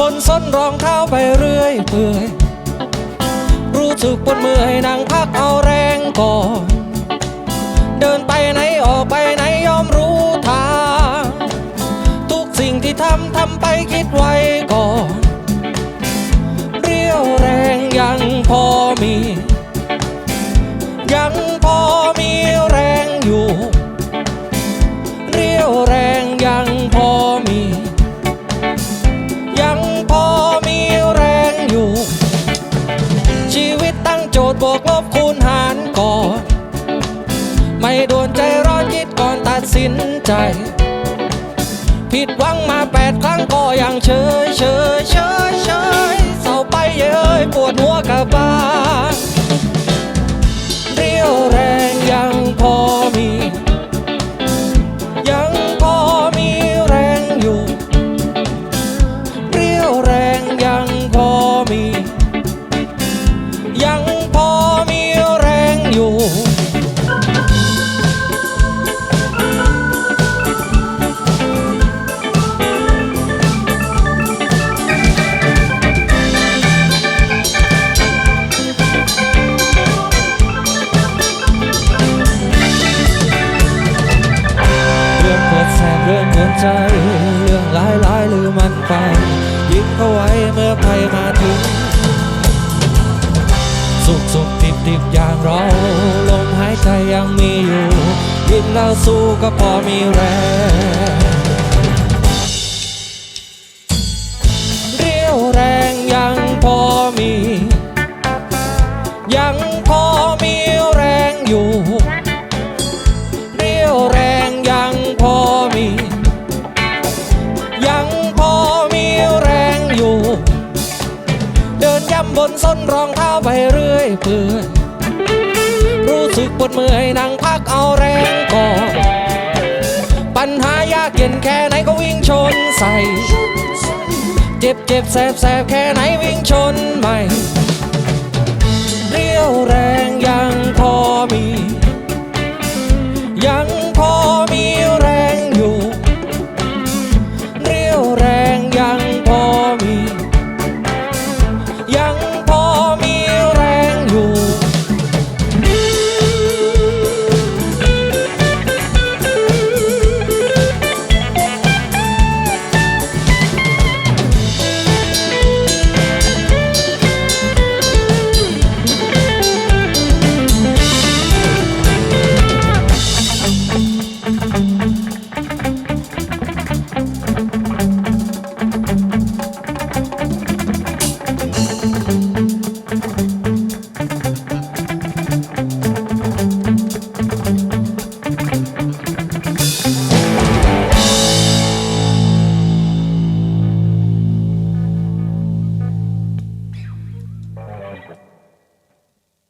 บนส้นรองเท้าไปเรื่อยเปื่อยรู้สึกปวดมือให้นั่งพักเอาแรงก่อนเดินไปไหนออกไปไหนยอมรู้ทางทุกสิ่งที่ทำทำไปคิดไว้ก่อน โจทย์บวกลบคูณหารก่อน ไม่โดนใจร้อนคิดก่อนตัดสินใจ ผิดหวังมาแปดครั้งก็ยังเฉยเฉยเฉยเฉยเศร้าไปเย้ยปวดหัวกับ ยังพอมีแรงอยู่ เรื่องเปวดแสบเรื่องเหัวใจ เรื่องร้ายร้ายลืมมันไป ยิ้มเอาไว้เมื่อภัยมาถึง สุขสุขดิบดิบอย่างเราลมหายใจยังมีอยู่ยิ้มแล้วสู้ก็พอมีแรงเรี่ยวแรงยัง บนส้นรองเท้าไปเรื่อยเปื่อยรู้สึกปวดเมื่อยนั่งพักเอาแรงก่อนปัญหายากเย็นแค่ไหนก็วิ่งชนใส่ เจ็บเจ็บแสบแสบแค่ไหน